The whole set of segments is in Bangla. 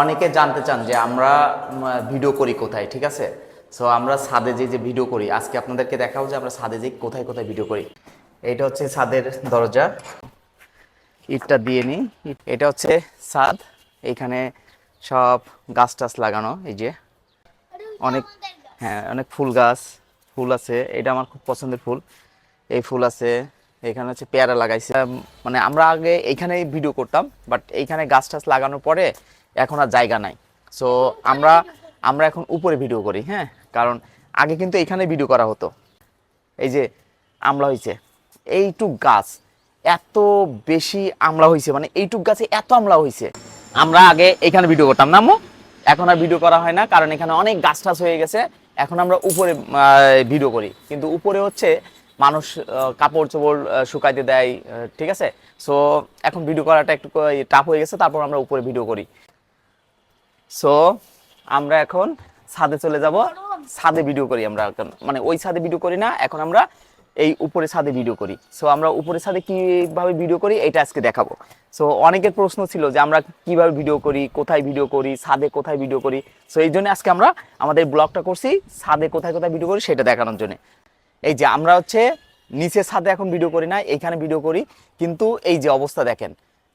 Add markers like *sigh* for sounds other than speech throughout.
অনেকে জানতে চান যে আমরা ভিডিও করি কোথায়, ঠিক আছে? সো আমরা ছাদে যে যে ভিডিও করি, আজকে আপনাদেরকে দেখাবো যে আমরা সাদে যে কোথায় কোথায় ভিডিও করি। এটা হচ্ছে ছাদের দরজা। ইটটা দিয়ে নিই। এটা হচ্ছে ছাদ। এইখানে সব গাছ টাছ লাগানো, এই যে। অনেক হ্যাঁ অনেক ফুল গাছ, ফুল আছে। এটা আমার খুব পছন্দের ফুল। এই ফুল আছে। এখানে হচ্ছে পেয়ারা লাগাইছে। মানে আমরা আগে এইখানে ভিডিও করতাম, বাট এইখানে গাছ টাছ লাগানোর পরে এখন আর জায়গা নাই। সো আমরা আমরা এখন উপরে ভিডিও করি হ্যাঁ? কারণ আগে কিন্তু এখানে ভিডিও করা হতো। এই যে, আমলা হয়েছে এইটুক গাছ এত বেশি আমলা হয়েছে মানে এইটুক গাছে এত আমলা হয়েছে আমরা আগে এখানে ভিডিও করতাম। না? এখন আর ভিডিও করা হয় না, কারণ এখানে অনেক গাছ টাছ হয়ে গেছে। এখন আমরা উপরে ভিডিও করি। কিন্তু উপরে হচ্ছে মানুষ কাপড় চোপড় শুকাইতে দেয় ঠিক আছে? সো এখন ভিডিও করাটা একটু টাফ হয়ে গেছে, তারপর আমরা উপরে ভিডিও করি। সো আমরা এখন ছাদে চলে যাব। ছাদে ভিডিও করি আমরা এখন। মানে ওই ছাদে ভিডিও করি না, এখন আমরা এই উপরে ছাদে ভিডিও করি। সো আমরা উপরে ছাদে কীভাবে ভিডিও করি, এটা আজকে দেখাবো। সো অনেকের প্রশ্ন ছিল যে আমরা কীভাবে ভিডিও করি, কোথায় ভিডিও করি, ছাদে কোথায় ভিডিও করি। সো এই জন্য আজকে আমরা আমাদের ব্লগটা করছি, ছাদে কোথায় কোথায় ভিডিও করি সেটা দেখানোর জন্য। এই যে আমরা হচ্ছে নিচে ছাদে এখন ভিডিও করি না এইখানে ভিডিও করি। কিন্তু এই যে অবস্থা দেখেন,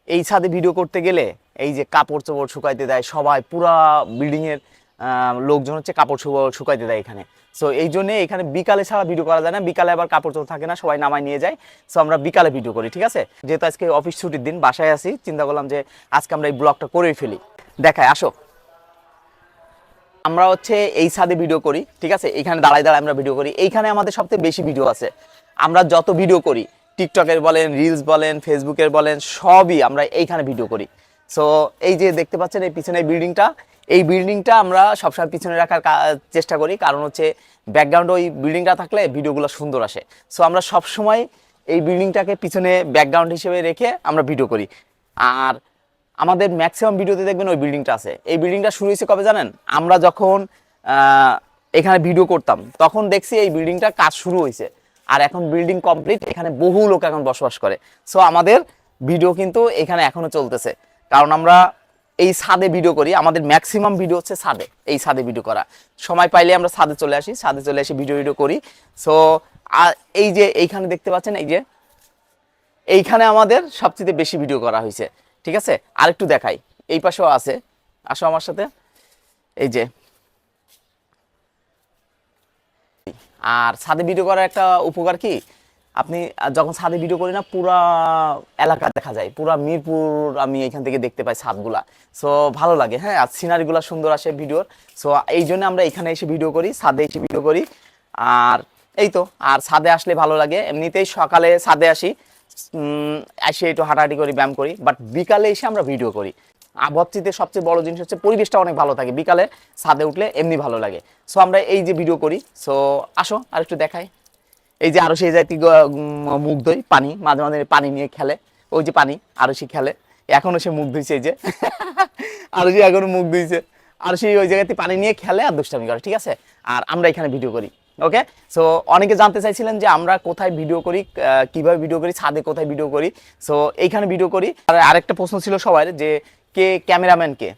এই ছাদে ভিডিও করতে গেলে এই যে কাপড় চোপড় শুকাইতে দেয়, সবাই পুরা বিল্ডিংয়ের লোকজন হচ্ছে কাপড় চোপড় শুকাইতে দেয় এখানে। সো এই জন্য এখানে বিকালে ছাড়া ভিডিও করা যায় না, বিকালে আবার কাপড় চোপড় থাকে না, সবাই নামায় নিয়ে যায়। সো আমরা বিকালে ভিডিও করি, ঠিক আছে? যেহেতু আজকে অফিস ছুটির দিন, বাসায় আছি, চিন্তা করলাম যে আজকে আমরা এই ব্লগটা করেই ফেলি। দেখায় আসো। আমরা হচ্ছে এই ছাদে ভিডিও করি, ঠিক আছে? এখানে দাঁড়ায় দাঁড়ায় আমরা ভিডিও করি। এইখানে আমাদের সবথেকে বেশি ভিডিও আছে। আমরা যত ভিডিও করি টিকটকের বলেন রিলস বলেন ফেসবুকের বলেন, সবই আমরা এইখানে ভিডিও করি। সো এই যে দেখতে পাচ্ছেন এই পিছনে বিল্ডিংটা এই বিল্ডিংটা আমরা সবসময় পিছনে রাখার চেষ্টা করি। কারণ হচ্ছে ব্যাকগ্রাউন্ড ওই বিল্ডিংটা থাকলে ভিডিওগুলো সুন্দর আসে। সো আমরা সবসময় এই বিল্ডিংটাকে পিছনে ব্যাকগ্রাউন্ড হিসেবে রেখে আমরা ভিডিও করি। আর আমাদের ম্যাক্সিমাম ভিডিওতে দেখবেন ওই বিল্ডিংটা আছে। এই বিল্ডিংটা শুরু হয়েছে কবে জানেন? আমরা যখন এখানে ভিডিও করতাম, তখন দেখছি এই বিল্ডিংটা কাজ শুরু হয়েছে। আর এখন বিল্ডিং কমপ্লিট এখানে বহু লোক এখন বসবাস করে। সো আমাদের ভিডিও কিন্তু এখানে এখনও চলতেছে। কারণ আমরা এই ছাদে ভিডিও করি, আমাদের ম্যাক্সিমাম ভিডিও হচ্ছে ছাদে, এই ছাদে ভিডিও করা। সময় পাইলে আমরা ছাদে চলে আসি, ছাদে চলে আসি ভিডিও ভিডিও করি। সো আর এই যে এইখানে দেখতে পাচ্ছেন, এই যে, এইখানে আমাদের সবচেয়ে বেশি ভিডিও করা হয়েছে, ঠিক আছে? আরেকটু দেখাই, এই পাশেও আছে। আসো আমার সাথে, এই যে। আর ছাদে ভিডিও করার একটা উপকার কি? আপনি যখন ছাদে ভিডিও করি না, পুরা এলাকা দেখা যায়। পুরা মিরপুর আমি এখান থেকে দেখতে পাই ছাদগুলা। সো ভালো লাগে হ্যাঁ? আর সিনারিগুলো সুন্দর আসে ভিডিওর। সো এই জন্য আমরা এখানে এসে ভিডিও করি, ছাদে এসে ভিডিও করি। আর এই তো, আর ছাদে আসলে ভালো লাগে। এমনিতেই সকালে ছাদে আসি এসে একটু হাঁটাহাঁটি করি, ব্যায়াম করি। বাট বিকালে এসে আমরা ভিডিও করি। আবহাওয়াতে সবচেয়ে বড় জিনিস হচ্ছে, পরিবেশটা অনেক ভালো থাকে। বিকালে ছাদে উঠলে এমনি ভালো লাগে। সো আমরা এই যে ভিডিও করি। সো আসো আর একটু দেখাই। এই যে আরও সেই জাতি মুখ ধুই পানি, মাঝে মাঝে পানি নিয়ে খেলে। ওই যে পানি আরও সে খেলে। এখনও সে মুখ ধুইছে এই যে। *laughs* আরও সে এখনও মুখ ধুইছে। আর সেই ওই জায়গাতে পানি নিয়ে খেলে আর দুষ্টামি করে, ঠিক আছে? আর আমরা এখানে ভিডিও করি ওকে সো অনেকে জানতে চাইছিলেন যে আমরা কোথায় ভিডিও করি কীভাবে ভিডিও করি, ছাদে কোথায় ভিডিও করি? সো এইখানে ভিডিও করি। আর আরেকটা প্রশ্ন ছিল সবার যে, কে ক্যামেরাম্যান কে?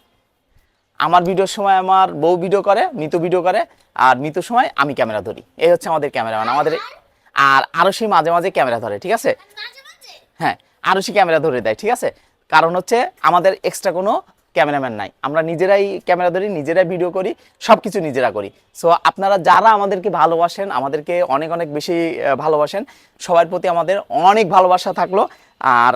আমার ভিডিওর সময় আমার বউ ভিডিও করে, মিতু ভিডিও করে, আর মিতুর সময় আমি ক্যামেরা ধরি। এই হচ্ছে আমাদের ক্যামেরাম্যান আমাদের আর আরও সেই মাঝে মাঝে ক্যামেরা ধরে ঠিক আছে? হ্যাঁ আরও সে ক্যামেরা ধরে দেয় ঠিক আছে? কারণ হচ্ছে আমাদের এক্সট্রা কোনো ক্যামেরাম্যান নাই। আমরা নিজেরাই ক্যামেরা ধরি নিজেরাই ভিডিও করি সব কিছু নিজেরা করি। সো আপনারা যারা আমাদেরকে ভালোবাসেন আমাদেরকে অনেক অনেক বেশি ভালোবাসেন সবার প্রতি আমাদের অনেক ভালোবাসা থাকল। আর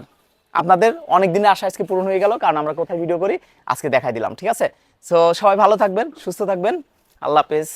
আপনাদের অনেক দিনের আশা আজকে পূরণ হয়ে গেল কারণ আমরা কোথায় ভিডিও করি আজকে দেখাই দিলাম ঠিক আছে? সো সবাই ভালো থাকবেন সুস্থ থাকবেন। আল্লাহ হাফেজ।